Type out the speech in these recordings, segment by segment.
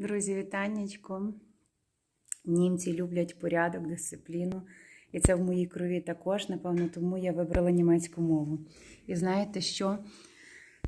Друзі, вітаннячко. Німці люблять порядок, дисципліну. І це в моїй крові також, напевно, тому я вибрала німецьку мову. І знаєте що?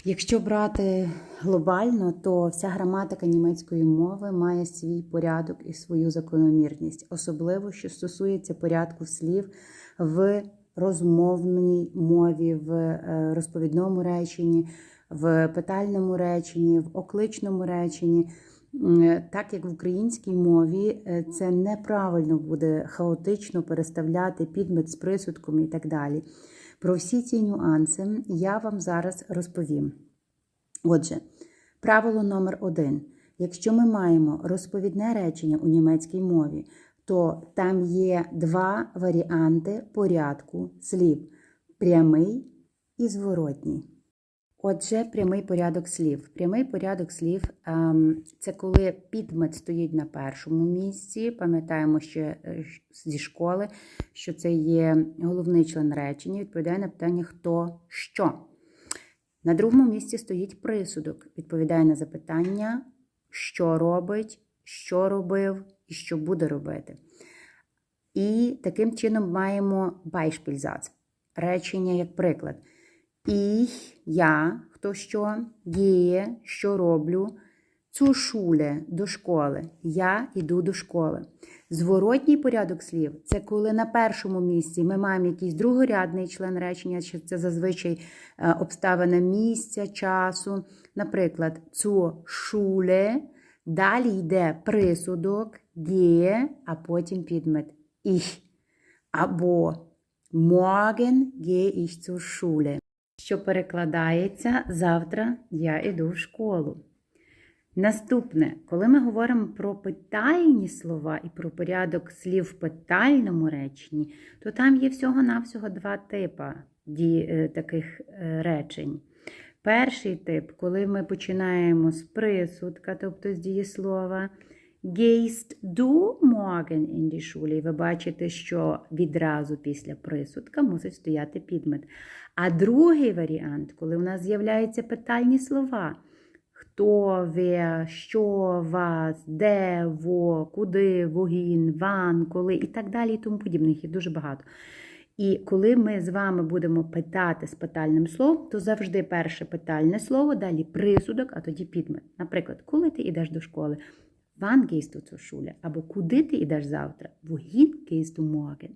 Якщо брати глобально, то вся граматика німецької мови має свій порядок і свою закономірність, особливо що стосується порядку слів в розмовній мові, в е, розповідному реченні, в питальному реченні, в окличному реченні. М, Так як в українській мові е, це неправильно буде хаотично переставляти підмет з присудком і так далі. Про всі ці нюанси я вам зараз розповім. Отже, правило номер один. Якщо ми маємо розповідне речення у німецькій мові, то там є два варіанти порядку слів: прямий і зворотній. Отже, прямий порядок слів. Прямий порядок слів ем, це коли підмет стоїть на першому місці. Пам'ятаємо ще е, зі школи, що це є головний член речення, відповідає на питання хто що. На другому місці стоїть присудок, відповідає на запитання, що робить, що робив і що буде робити. І таким чином маємо Beispielsatz, речення як приклад. Ich, я, хто що, gehe, що роблю, zur Schule, до школи. Я йду до школи. Зворотній порядок слів це коли на першому місці ми маємо якийсь другорядний член речення, що це зазвичай е, обставина місця, часу. Наприклад, zur Schule, далі йде присудок, gehe, а потім підмет ich. Або morgen gehe ich zur Schule що перекладається завтра я йду в школу. Наступне, коли ми говоримо про питальні слова і про порядок слів в питальному реченні, то там є всього-навсього два типи е, таких е, речень. Перший тип, коли ми починаємо з присудка, тобто з дієслова, Gehst du morgen in die Schule? І ви бачите, що відразу після присудка мусить стояти підмет. А другий варіант, коли у нас з'являються питальні слова. Хто, wer, що, вас, де, во, куди, вогін, ван, коли і так далі, і тому подібне. Їх є дуже багато. І коли ми з вами будемо питати з питальним словом, то завжди перше питальне слово, далі присудок, а тоді підмет. Наприклад, коли ти йдеш до школи, Wann gehst du zur Schule? Aber куди ти йдеш? Wohin gehst du morgen?